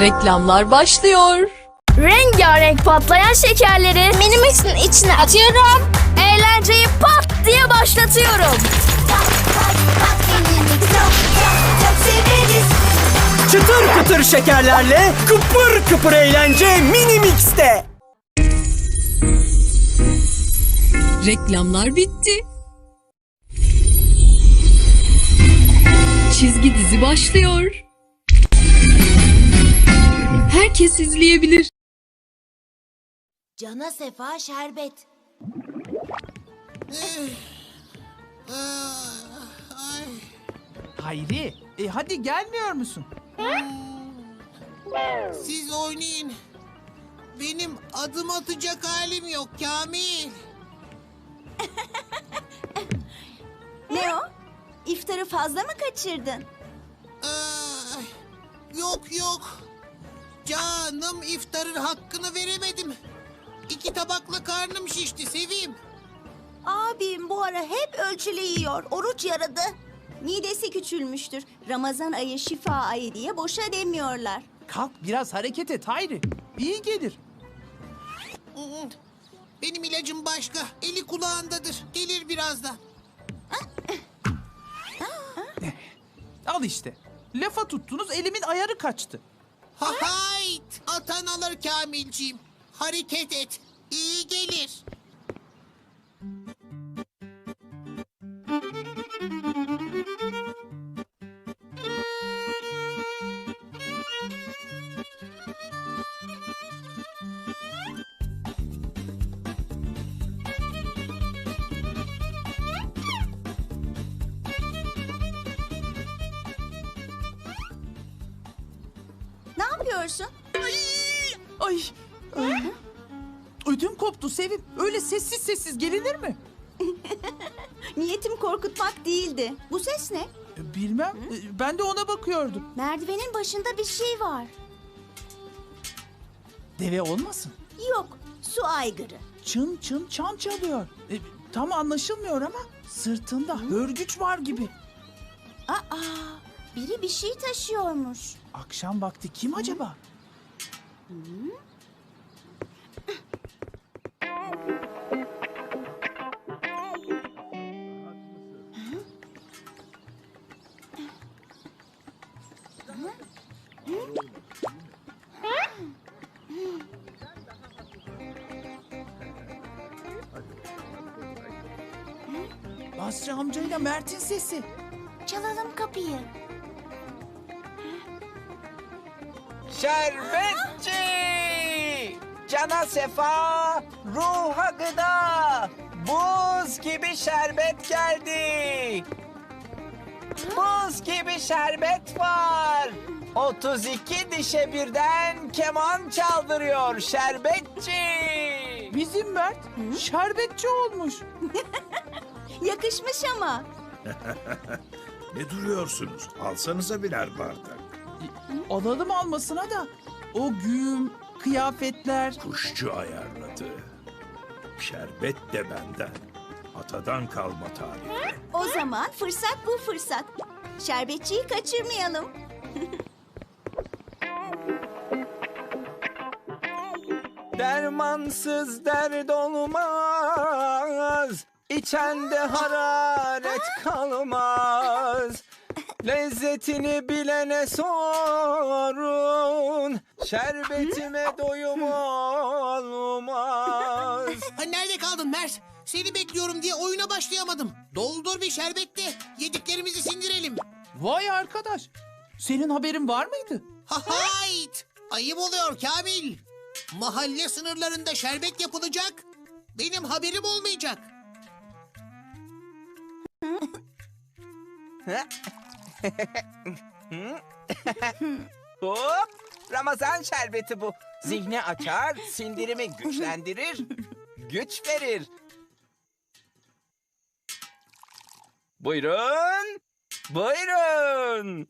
Reklamlar başlıyor. Rengarenk patlayan şekerleri Minimix'in içine atıyorum. eğlenceyi pat diye başlatıyorum. Çıtır kıtır şekerlerle kıpır kıpır eğlence Mini Mix'te. Reklamlar bitti. Çizgi dizi başlıyor. Herkes izleyebilir. Cana sefa şerbet. Hayri, e, hadi gelmiyor musun? Siz oynayın. Benim adım atacak halim yok Kamil. Ne o? İftarı fazla mı kaçırdın? Ay, yok yok. Canım iftarın hakkını veremedim. İki tabakla karnım şişti seveyim. Abim bu ara hep ölçülü yiyor. Oruç yaradı. Midesi küçülmüştür. Ramazan ayı şifa ayı diye boşa demiyorlar. Kalk biraz hareket et Hayri. İyi gelir. Benim ilacım başka. Eli kulağındadır. Gelir birazdan. Al işte. Lafa tuttunuz elimin ayarı kaçtı. Ha hayt. Atan alır Kamilciğim. Hareket et. İyi gelir. Yapıyorsun? Ay. ay. Ödüm koptu Sevim. Öyle sessiz sessiz gelinir mi? Niyetim korkutmak değildi. Bu ses ne? E, Bilmem. E, Ben de ona bakıyordum. Merdivenin başında bir şey var. Deve olmasın. Yok, su aygırı. Çın çın çan çalıyor. E, tam anlaşılmıyor ama sırtında hörgüç var gibi. Aa, biri bir şey taşıyormuş. Akşam vakti kim acaba? Basri amcayla Mert'in sesi. Çalalım kapıyı. Şerbetçi! Cana sefa, ruha gıda. Buz gibi şerbet geldi. Buz gibi şerbet var. 32 dişe birden keman çaldırıyor şerbetçi. Bizim Mert şerbetçi olmuş. Yakışmış ama. Ne duruyorsunuz? Alsanıza birer bardak. Alalım almasına da. O güm, kıyafetler. Kuşçu ayarladı. Şerbet de benden. Atadan kalma tarifi. O zaman fırsat bu fırsat. Şerbetçiyi kaçırmayalım. Dermansız dert olmaz. İçende hararet kalmaz. Lezzetini bilene sorun. Şerbetime doyum olmaz. Ha, nerede kaldın Mert? Seni bekliyorum diye oyuna başlayamadım. Doldur bir şerbette. Yediklerimizi sindirelim. Vay arkadaş. Senin haberin var mıydı? Ha hayt! Ayıp oluyor Kamil. Mahalle sınırlarında şerbet yapılacak. Benim haberim olmayacak. Hop! Ramazan şerbeti bu. Zihni açar, sindirimi güçlendirir, güç verir. Buyurun, buyurun.